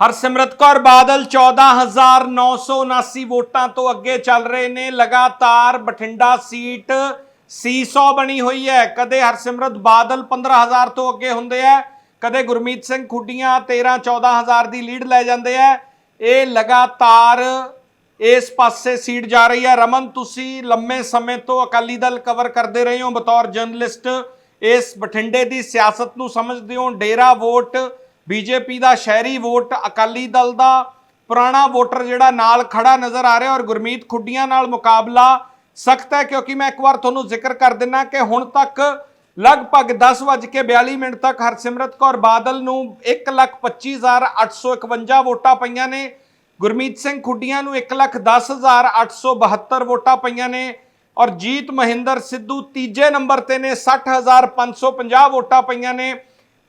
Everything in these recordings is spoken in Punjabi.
ਹਰਸਿਮਰਤ ਕੌਰ ਬਾਦਲ 14979 ਵੋਟਾਂ ਤੋਂ ਅੱਗੇ ਚੱਲ ਰਹੇ ਨੇ। ਲਗਾਤਾਰ ਬਠਿੰਡਾ ਸੀਟ ਸੀਸੋ ਬਣੀ ਹੋਈ ਹੈ। ਕਦੇ ਹਰਸਿਮਰਤ ਬਾਦਲ 15000 ਤੋਂ ਅੱਗੇ ਹੁੰਦੇ ਆ, ਕਦੇ ਗੁਰਮੀਤ ਸਿੰਘ ਖੁੱਡੀਆਂ 13 14000 ਦੀ ਲੀਡ ਲੈ ਜਾਂਦੇ ਆ। ਇਹ ਲਗਾਤਾਰ ਇਸ ਪਾਸੇ ਸੀਟ ਜਾ ਰਹੀ ਹੈ। ਰਮਨ, ਤੁਸੀਂ ਲੰਮੇ ਸਮੇਂ ਤੋਂ ਅਕਾਲੀ ਦਲ ਕਵਰ ਕਰਦੇ ਰਹੇ ਹੋ। ਬਤੌਰ ਜਰਨਲਿਸਟ ਇਸ ਬਠਿੰਡੇ ਦੀ ਸਿਆਸਤ ਨੂੰ ਸਮਝਦੇ ਹੋ। ਡੇਰਾ ਵੋਟ ਬੀਜੇਪੀ ਦਾ ਸ਼ਹਿਰੀ ਵੋਟ ਅਕਾਲੀ ਦਲ ਦਾ, ਪੁਰਾਣਾ ਵੋਟਰ ਜਿਹੜਾ ਨਾਲ ਖੜਾ ਨਜ਼ਰ ਆ ਰਿਹਾ ਔਰ ਗੁਰਮੀਤ ਖੁੱਡੀਆਂ ਨਾਲ ਮੁਕਾਬਲਾ ਸਖਤ ਹੈ, ਕਿਉਂਕਿ ਮੈਂ ਇੱਕ ਵਾਰ ਤੁਹਾਨੂੰ ਜ਼ਿਕਰ ਕਰ ਦਿੰਨਾ ਕਿ ਹੁਣ ਤੱਕ ਲਗਭਗ 10:42 ਮਿੰਟ ਤੱਕ ਹਰਸਿਮਰਤ ਕੌਰ ਬਾਦਲ ਨੂੰ 125851 ਵੋਟਾਂ ਪਈਆਂ ਨੇ, ਗੁਰਮੀਤ ਸਿੰਘ ਖੁੱਡੀਆਂ ਨੂੰ 110872 ਵੋਟਾਂ ਪਈਆਂ ਨੇ ਔਰ ਜੀਤ ਮਹਿੰਦਰ ਸਿੱਧੂ ਤੀਜੇ ਨੰਬਰ ਤੇ ਨੇ 60550 ਵੋਟਾਂ ਪਈਆਂ ਨੇ।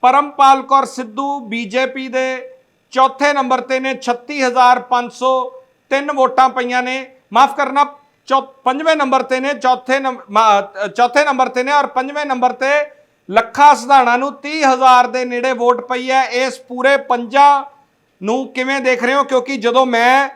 ਪਰਮਪਾਲ ਕੌਰ ਸਿੱਧੂ ਬੀਜੇਪੀ ਦੇ ਚੌਥੇ ਨੰਬਰ ਤੇ ਨੇ 36503 ਵੋਟਾਂ ਪਈਆਂ ਨੇ। ਮਾਫ ਕਰਨਾ, ਚੌ- ਪੰਜਵੇਂ ਨੰਬਰ ਤੇ ਨੇ, ਚੌਥੇ ਨੰਬ- ਚੌਥੇ ਨੰਬਰ ਤੇ ਨੇ ਔਰ ਪੰਜਵੇਂ ਨੰਬਰ ਤੇ ਲੱਖਾ ਸਿਧਾਣਾ ਨੂੰ 30000 ਦੇ ਨੇੜੇ ਵੋਟ ਪਈ ਹੈ। ਇਸ ਪੂਰੇ ਪੰਜਾਂ ਨੂੰ ਕਿਵੇਂ ਦੇਖ ਰਹੇ ਹੋ? ਕਿਉਂਕਿ ਜਦੋਂ ਮੈਂ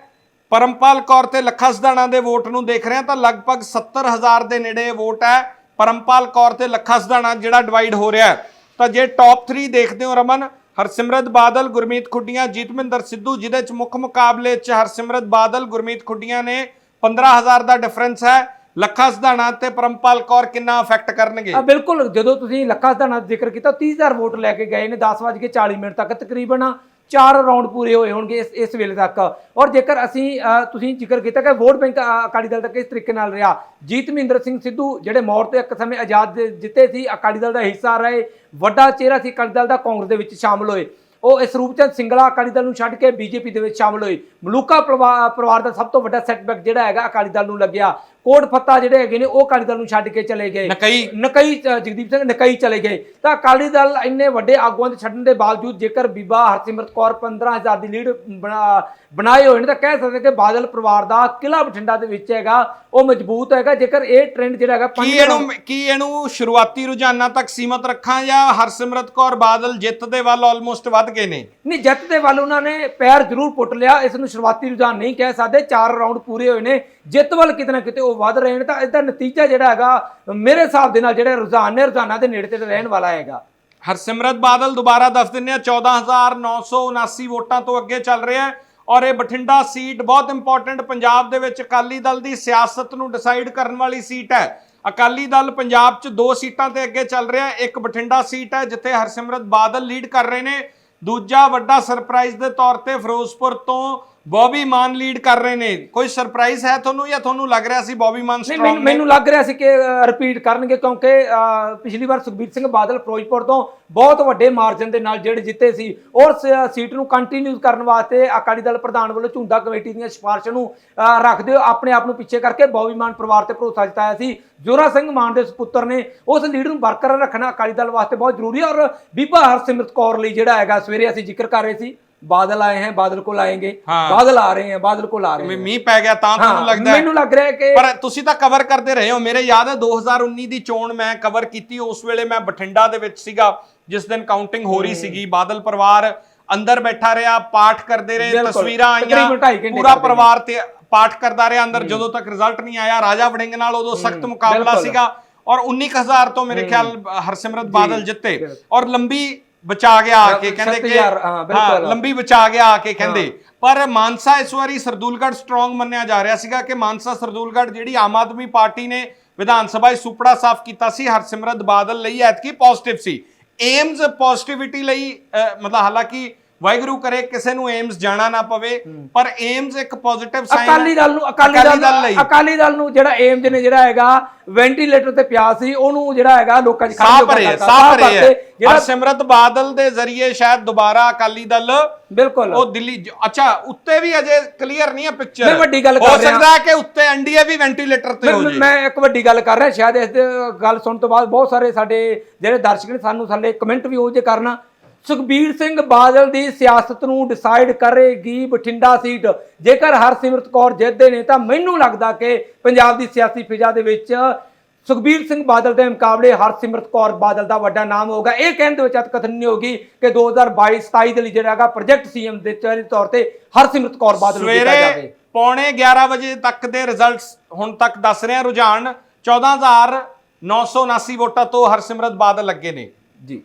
ਪਰਮਪਾਲ ਕੌਰ ਤੇ ਲੱਖਾ ਸਿਧਾਣਾ ਦੇ ਵੋਟ ਨੂੰ ਦੇਖ ਰਿਹਾ ਤਾਂ ਲਗਭਗ 70000 ਦੇ ਨੇੜੇ ਵੋਟ ਹੈ। ਪਰਮਪਾਲ ਕੌਰ ਤੇ ਲੱਖਾ ਸਿਧਾਣਾ ਜਿਹੜਾ ਡਿਵਾਈਡ ਹੋ ਰਿਹਾ ਹੈ। ਤਾਂ ਜੇ ਟੌਪ 3 ਦੇਖਦੇ ਹੋ ਰਮਨ, ਹਰਸਿਮਰਤ ਬਾਦਲ, ਗੁਰਮੀਤ ਖੁੱਡੀਆਂ, ਜੀਤਮਿੰਦਰ ਸਿੱਧੂ, ਜਿਹਦੇ ਚ ਮੁੱਖ ਮੁਕਾਬਲੇ ਚ ਹਰਸਿਮਰਤ ਬਾਦਲ, ਗੁਰਮੀਤ ਖੁੱਡੀਆਂ ਨੇ 15000 ਦਾ ਡਿਫਰੈਂਸ ਹੈ। ਲੱਖਾ ਸਿਧਾਣਾ ਤੇ ਪਰਮਪਾਲ ਕੌਰ ਕਿੰਨਾ ਅਫੈਕਟ ਕਰਨਗੇ? ਆ ਬਿਲਕੁਲ, ਜਦੋਂ ਤੁਸੀਂ ਲੱਖਾ ਸਧਾਣਾ ਜ਼ਿਕਰ ਕੀਤਾ 30000 ਵੋਟ ਲੈ ਕੇ ਗਏ ਨੇ 10:40 ਮਿੰਟ ਤੱਕ ਤਕਰੀਬਨ। ਚਾਰ ਰਾਉਂਡ ਪੂਰੇ ਹੋਏ ਹੋਣਗੇ ਇਸ ਇਸ ਵੇਲੇ ਤੱਕ। ਔਰ ਜੇਕਰ ਅਸੀਂ ਤੁਸੀਂ ਜ਼ਿਕਰ ਕੀਤਾ ਕਿ ਵੋਟ ਬੈਂਕ ਅਕਾਲੀ ਦਲ ਦਾ ਕਿਸ ਤਰੀਕੇ ਨਾਲ ਰਿਹਾ। ਜੀਤ ਮਹਿੰਦਰ ਸਿੰਘ ਸਿੱਧੂ, ਜਿਹੜੇ ਮੌਰ ਤੇ ਇੱਕ ਸਮੇਂ ਆਜ਼ਾਦ ਜਿੱਤੇ ਸੀ, ਅਕਾਲੀ ਦਲ ਦਾ ਹਿੱਸਾ ਰਹੇ, ਵੱਡਾ ਚਿਹਰਾ ਸੀ ਅਕਾਲੀ ਦਲ ਦਾ, ਕਾਂਗਰਸ ਦੇ ਵਿੱਚ ਸ਼ਾਮਲ ਹੋਏ। ਉਹ ਇਸ ਰੂਪ ਚ ਸਿੰਗਲਾ ਅਕਾਲੀ ਦਲ ਨੂੰ ਛੱਡ ਕੇ ਬੀਜੇਪੀ ਦੇ ਵਿੱਚ ਸ਼ਾਮਲ ਹੋਏ। ਮਲੂਕਾ ਪਰਿਵਾ- ਪਰਿਵਾਰ ਦਾ ਸਭ ਤੋਂ ਵੱਡਾ ਸੈਟਬੈਕ ਜਿਹੜਾ ਹੈਗਾ ਅਕਾਲੀ ਦਲ ਨੂੰ ਲੱਗਿਆ। ਕੋਟ ਫੱਤਾ ਜਿਹੜੇ ਹੈਗੇ ਨੇ ਉਹ ਅਕਾਲੀ ਦਲ ਨੂੰ ਛੱਡ ਕੇ ਚਲੇ ਗਏ। ਨਕਈ। ਨਕਈ ਜਗਦੀਪ ਸਿੰਘ ਨਕਈ ਚਲੇ ਗਏ। ਤਾਂ ਅਕਾਲੀ ਦਲ ਇੰਨੇ ਵੱਡੇ ਆਗੂਆਂ ਦੇ ਛੱਡਣ ਦੇ ਬਾਵਜੂਦ ਜੇਕਰ ਬੀਬਾ ਹਰਸਿਮਰਤ ਕੌਰ 15000 ਦੀ ਲੀਡ ਬਣਾ ਬਣਾਏ ਹੋਏ ਨੇ ਤਾਂ ਕਹਿ ਸਕਦੇ ਕਿ ਬਾਦਲ ਪਰਿਵਾਰ ਦਾ ਕਿਲਾ ਬਠਿੰਡਾ ਦੇ ਵਿੱਚ ਹੈਗਾ ਉਹ ਮਜ਼ਬੂਤ ਹੈਗਾ। ਜੇਕਰ ਇਹ ਟ੍ਰੈਂਡ ਜਿਹੜਾ ਹੈਗਾ ਕੀ ਪੰਜ ਇਹਨੂੰ ਕੀ ਇਹਨੂੰ ਸ਼ੁਰੂਆਤੀ ਰੁਝਾਨਾਂ ਤੱਕ ਸੀਮਤ ਰੱਖਾਂ ਜਾਂ ਹਰਸਿਮਰਤ ਕੌਰ ਬਾਦਲ ਜਿੱਤ ਦੇ ਵੱਲ ਆਲਮੋਸਟ ਵੱਧ ਗਏ ਨੇ? ਨਹੀਂ ਜਿੱਤ ਦੇ ਵੱਲ ਉਹਨਾਂ ਨੇ ਪੈਰ ਜ਼ਰੂਰ ਪੁੱਟ ਲਿਆ। ਇਸ ਨੂੰ ਸ਼ੁਰੂਆਤੀ ਰੁਝਾਨ ਨਹੀਂ ਕਹਿ ਸਕਦੇ। ਚਾਰ ਰਾਉਂਡ ਪੂਰੇ ਹੋਏ ਨੇ। ਜਿੱਤ ਵੱਲ ਕਿਤੇ ਨਾ ਕਿਤੇ ਉਹ ਵੱਧ ਰਹੇ ਨੇ, ਤਾਂ ਇਹਦਾ ਨਤੀਜਾ ਜਿਹੜਾ ਹੈਗਾ, ਮੇਰੇ ਹਿਸਾਬ ਦੇ ਨਾਲ ਜਿਹੜੇ ਰੁਝਾਨ ਨੇ, ਰੁਝਾਨਾਂ ਦੇ ਨੇੜੇ ਤੇ ਰਹਿਣ ਵਾਲਾ ਹੈਗਾ। ਹਰਸਿਮਰਤ ਬਾਦਲ ਦੁਬਾਰਾ ਦੱਸ ਦਿੰਦੇ ਆ 14979 ਵੋਟਾਂ ਤੋਂ ਅੱਗੇ ਚੱਲ ਰਿਹਾ ਹੈ ਔਰ ਇਹ ਬਠਿੰਡਾ ਸੀਟ ਬਹੁਤ ਇੰਪੋਰਟੈਂਟ ਪੰਜਾਬ ਦੇ ਵਿੱਚ ਅਕਾਲੀ ਦਲ ਦੀ ਸਿਆਸਤ ਨੂੰ ਡਿਸਾਈਡ ਕਰਨ ਵਾਲੀ ਸੀਟ ਹੈ। ਅਕਾਲੀ ਦਲ ਪੰਜਾਬ 'ਚ ਦੋ ਸੀਟਾਂ ਤੇ ਅੱਗੇ ਚੱਲ ਰਿਹਾ ਇੱਕ ਬਠਿੰਡਾ ਸੀਟ ਹੈ, ਜਿੱਥੇ ਹਰਸਿਮਰਤ ਬਾਦਲ ਲੀਡ ਕਰ ਰਹੇ ਨੇ। ਦੂਜਾ ਵੱਡਾ ਸਰਪ੍ਰਾਈਜ਼ ਦੇ ਤੌਰ ਤੇ ਫਿਰੋਜ਼ਪੁਰ ਤੋਂ ਬੌਬੀ ਮਾਨ ਲੀਡ ਕਰ ਰਹੇ ਨੇ। ਕੋਈ ਸਰਪ੍ਰਾਈਜ਼ ਹੈ ਤੁਹਾਨੂੰ ਜਾਂ ਤੁਹਾਨੂੰ ਲੱਗ ਰਿਹਾ ਸੀ ਬੌਬੀ ਮਾਨ ਨਹੀਂ ਸਟਰੋਂਗ ਮੈਨੂੰ ਮੈਨੂੰ ਲੱਗ ਰਿਹਾ ਸੀ ਕਿ ਰਿਪੀਟ ਕਰਨਗੇ ਕਿਉਂਕਿ ਅ, ਪਿਛਲੀ ਵਾਰ ਸੁਖਬੀਰ ਸਿੰਘ ਬਾਦਲ ਫਿਰੋਜ਼ਪੁਰ ਤੋਂ ਬਹੁਤ ਵੱਡੇ ਮਾਰਜਨ ਦੇ ਨਾਲ ਜਿਹੜੇ ਜਿੱਤੇ ਸੀ ਔਰ ਸ- ਸੀਟ ਨੂੰ ਕੰਟੀਨਿਊ ਕਰਨ ਵਾਸਤੇ ਅਕਾਲੀ ਦਲ ਪ੍ਰਧਾਨ ਵੱਲੋਂ ਝੁੰਡਾ ਕਮੇਟੀ ਦੀਆਂ ਸਿਫਾਰਿਸ਼ਾਂ ਨੂੰ ਅ, ਰੱਖਦੇ ਹੋਏ ਆਪਣੇ ਆਪ ਨੂੰ ਪਿੱਛੇ ਕਰਕੇ ਬੌਬੀ ਮਾਨ ਪਰਿਵਾਰ ਤੇ ਭਰੋਸਾ ਜਤਾਇਆ ਸੀ। ਜੋਰਾ ਸਿੰਘ ਮਾਨ ਦੇ ਸੁਪੁੱਤਰ ਨੇ ਉਸ ਲੀਡ ਨੂੰ ਬਰਕਰਾਰ ਰੱਖਣਾ ਅਕਾਲੀ ਦਲ ਵਾਸਤੇ ਬਹੁਤ ਜ਼ਰੂਰੀ ਹੈ ਔਰ ਬੀਬਾ ਹਰਸਿਮਰਤ ਕੌਰ ਲਈ ਜਿਹੜਾ ਹੈਗਾ ਸਵੇਰੇ ਅਸੀਂ ਜ਼ਿਕਰ ਕਰ ਰਹੇ ਸੀ। ਬਾਦਲ ਆਏ ਹਨ ਬਾਦਲ ਕੋਲ ਆਏਗੇ। ਬਾਦਲ ਆ ਰਹੇ ਹਨ ਬਾਦਲ ਕੋਲ ਆ ਰਹੇ ਮੀਂਹ ਪੈ ਗਿਆ ਤਾਂ ਤੁਹਾਨੂੰ ਲੱਗਦਾ ਮੈਨੂੰ ਲੱਗ ਰਿਹਾ ਕਿ ਪਰ ਤੁਸੀਂ ਤਾਂ ਕਵਰ ਕਰਦੇ ਰਹੇ ਹੋ। ਮੇਰੇ ਯਾਦ ਹੈ 2019 ਦੀ ਚੋਣ ਮੈਂ ਕਵਰ ਕੀਤੀ। ਉਸ ਵੇਲੇ ਮੈਂ ਬਠਿੰਡਾ ਦੇ ਵਿੱਚ ਸੀਗਾ ਜਿਸ ਦਿਨ ਕਾਊਂਟਿੰਗ ਹੋ ਰਹੀ ਸੀਗੀ। ਬਾਦਲ ਪਰਿਵਾਰ ਅੰਦਰ ਬੈਠਾ ਰਿਹਾ ਪਾਠ ਕਰਦੇ ਰਹੇ ਤਸਵੀਰਾਂ ਆਈਆਂ। ਪੂਰਾ ਪਰਿਵਾਰ ਤੇ ਪਾਠ ਕਰਦਾ ਰਿਹਾ ਅੰਦਰ। ਜਦੋਂ ਤੱਕ ਰਿਜ਼ਲਟ ਨਹੀਂ ਆਇਆ ਰਾਜਾ ਵੜਿੰਗ ਨਾਲ ਉਦੋਂ ਸਖਤ ਮੁਕਾਬਲਾ ਸੀਗਾ। ਔਰ 19000 ਤੋਂ ਮੇਰੇ ਖਿਆਲ ਹਰਸਿਮਰਤ ਬਾਦਲ ਜਿੱਤੇ। ਔਰ ਲੰਬੀ ਬਚਾ ਗਿਆ ਆ ਕੇ ਕਹਿੰਦੇ ਕਿ 7000 ਹਾਂ। ਲੰਬੀ ਬਚਾ ਗਿਆ ਆ ਕੇ ਕਹਿੰਦੇ। ਪਰ ਮਾਨਸਾ ਇਸ ਵਾਰੀ ਸਰਦੂਲਗੜ੍ਹ ਸਟਰੋਂਗ ਮੰਨਿਆ ਜਾ ਰਿਹਾ ਸੀਗਾ ਕਿ ਮਾਨਸਾ ਸਰਦੂਲਗੜ੍ਹ ਜਿਹੜੀ ਆਮ ਆਦਮੀ ਪਾਰਟੀ ਨੇ ਵਿਧਾਨ ਸਭਾ 'ਚ ਸੁਪੜਾ ਸਾਫ਼ ਕੀਤਾ ਸੀ ਹਰਸਿਮਰਤ ਬਾਦਲ ਲਈ ਐਤਕੀ ਪੋਜ਼ਿਟਿਵ ਸੀ। ਏਮਸ ਪੋਜ਼ਿਟਿਵਿਟੀ ਲਈ ਮਤਲਬ ਹਾਲਾਂਕਿ ਵਾਹਿਗੁਰੂ ਕਰੇ ਕਿਸੇ ਨੂੰ ਏਮਸ ਜਾਣਾ ਨਾ ਪਵੇ ਪਰ ਏਮਸ ਇੱਕ ਪੋਜ਼ਿਟਿਵ ਸਾਈਨ ਅਕਾਲੀ ਦਲ ਨੂੰ ਅਕਾਲੀ ਦਲ ਅਕਾਲੀ ਦਲ ਨੂੰ ਜਿਹੜਾ ਏਮਜ ਨੇ ਜਿਹੜਾ ਹੈਗਾ ਵੈਂਟੀਲੇਟਰ ਤੇ ਪਿਆ ਸੀ ਉਹਨੂੰ ਜਿਹੜਾ ਹੈਗਾ ਲੋਕਾਂ 'ਚ ਸਾਹ ਭਰੇ ਸਾਹ ਭਰੇ ਹੈ। ਜਿਹੜਾ ਹਰਸਿਮਰਤ ਬਾਦਲ ਦੇ ਜ਼ਰੀਏ ਸ਼ਾਇਦ ਦੁਬਾਰਾ ਅਕਾਲੀ ਦਲ ਬਿਲਕੁਲ। ਉਹ ਦਿੱਲੀ ਅੱਛਾ ਉੱਤੇ ਵੀ ਅਜੇ ਕਲੀਅਰ ਨਹੀਂ ਹੈ ਪਿਕਚਰ ਮੈਂ ਵੱਡੀ ਗੱਲ ਹੋ ਕਰ ਰਿਹਾ। ਸਕਦਾ ਹੈ ਕਿ ਉੱਤੇ ਐਨਡੀਏ ਵੀ ਵੈਂਟੀਲੇਟਰ ਤੇ ਹੋ ਜੇ ਮੈਂ ਇੱਕ ਵੱਡੀ ਗੱਲ ਕਰ ਰਿਹਾ ਸ਼ਾਇਦ ਇਸ ਗੱਲ ਸੁਣਨ ਤੋਂ ਬਾਅਦ ਬਹੁਤ ਸਾਰੇ ਸਾਡੇ ਜਿਹੜੇ ਦਰਸ਼ਕ ਨੇ ਸਾਨੂੰ ਥੱਲੇ ਕਮੈਂਟ ਵੀ ਉਹ ਜੇ ਕਰਨਾ। ਸੁਖਬੀਰ ਸਿੰਘ ਬਾਦਲ ਦੀ ਸਿਆਸਤ ਨੂੰ ਡਿਸਾਈਡ ਕਰੇਗੀ ਬਠਿੰਡਾ ਸੀਟ। ਜੇਕਰ ਹਰਸਿਮਰਤ ਕੌਰ ਜਿੱਤਦੇ ਨੇ ਤਾਂ ਮੈਨੂੰ ਲੱਗਦਾ ਕਿ ਪੰਜਾਬ ਦੀ ਸਿਆਸੀ ਫਿਜ਼ਾ ਦੇ ਵਿੱਚ ਸੁਖਬੀਰ ਸਿੰਘ ਬਾਦਲ ਦੇ ਮੁਕਾਬਲੇ ਹਰਸਿਮਰਤ ਕੌਰ ਬਾਦਲ ਦਾ ਵੱਡਾ ਨਾਮ ਹੋਗਾ ਇਹ ਕਹਿਣ ਦੇ ਵਿੱਚ ਅਤ ਕਥਨ ਨਹੀਂ ਹੋਗੀ ਕਿ 2022 27 ਦੇ ਲਈ ਜਿਹੜਾ ਹੈਗਾ ਪ੍ਰੋਜੈਕਟ ਸੀਐਮ ਦੇ ਚਿਹਰੇ ਤੌਰ ਤੇ ਹਰਸਿਮਰਤ ਕੌਰ ਬਾਦਲ ਨੂੰ ਸਵੇਰੇ ਜਾਵੇ। ਪੌਣੇ 11 ਵਜੇ ਤੱਕ ਦੇ ਰਿਜ਼ਲਟਸ ਹੁਣ ਤੱਕ ਦੱਸ ਰਹੇ ਆ ਰੁਝਾਨ 14979 ਵੋਟਾਂ ਤੋਂ ਹਰਸਿਮਰਤ ਬਾਦਲ ਅੱਗੇ ਨੇ। ਜੀ।